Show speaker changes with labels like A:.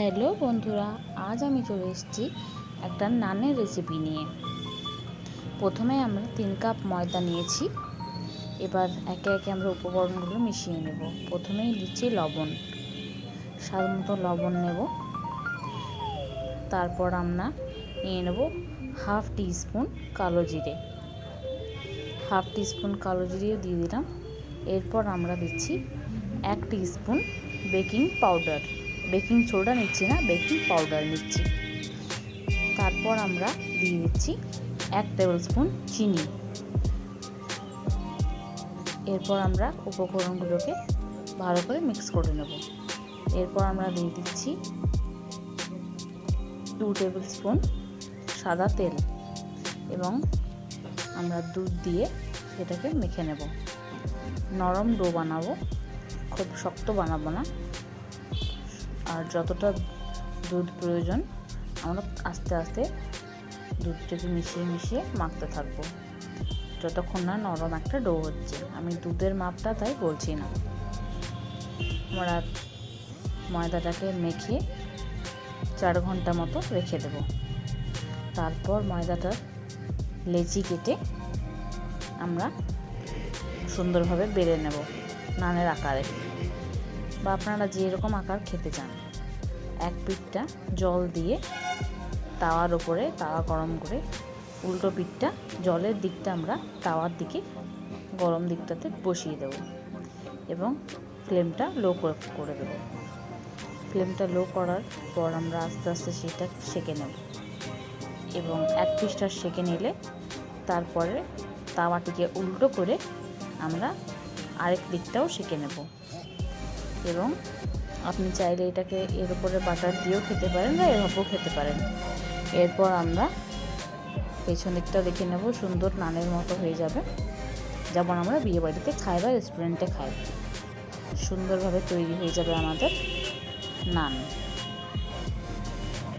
A: Hello বন্ধুরা, আজ আমি চলে এসেছি একটা নানের রেসিপি নিয়ে। প্রথমে আমরা তিন কাপ ময়দা নিয়েছি, এবার একে একে আমরা উপকরণগুলো মিশিয়ে নেব। প্রথমেই দিচ্ছি লবণ মতো লবণ নেব। তারপর আমরা নিয়ে নেব হাফ টি স্পুন কালো জিরে। হাফ টি স্পুন কালো জিরেও দিয়ে দিলাম। এরপর আমরা দিচ্ছি এক টি spoon baking powder. Baking soda নিচ্ছি না, বেকিং পাউডার নিচ্ছি। তারপর আমরা দিয়ে দিচ্ছি এক টেবিল স্পুন চিনি। এরপর আমরা উপকরণগুলোকে ভালো করে মিক্স করে নেব। এরপর আমরা দিয়ে দিচ্ছি দু টেবিল স্পুন সাদা তেল এবং আমরা দুধ দিয়ে সেটাকে মেখে নেব। নরম ডো বানাবো, খুব শক্ত বানাবো না। আর যতটা দুধ প্রয়োজন, আমরা আস্তে আস্তে দুধটাকে মিশিয়ে মিশিয়ে মাখতে থাকব। যতক্ষণ না নরম একটা ডো হচ্ছে। আমি দুধের মাপটা তাই বলছি না। আমরা ময়দাটাকে মেখে চার ঘণ্টা মতো রেখে দেব। তারপর ময়দাটার লেচি কেটে আমরা সুন্দরভাবে বেড়ে নেব নানের আকারে। বা আপনারা যেরকম আকার খেতে চান। এক পিঠটা জল দিয়ে তাওয়ার ওপরে তাওয়া গরম করে উল্টো পিঠটা জলের দিকটা আমরা তাওয়ার দিকে গরম দিকটাতে বসিয়ে দেব এবং ফ্লেমটা লো করে দেব। ফ্লেমটা লো করার পর আমরা আস্তে আস্তে সেটা সেঁকে নেব এবং এক পিসটা সেঁকে নিলে তারপরে তাওয়াটিকে উল্টো করে আমরা আরেক দিকটাও সেঁকে নেব। এবং আপনি চাইলে এটাকে এর উপরে বাটার দিয়েও খেতে পারেন বা এভাবেও খেতে পারেন। এরপর আমরা পেছন দিকটা দেখে নেব, সুন্দর নানের মতো হয়ে যাবে। যেমন আমরা বিয়ে বাড়িতে খাই বা রেস্টুরেন্টে খাই। সুন্দরভাবে তৈরি হয়ে যাবে আমাদের নান।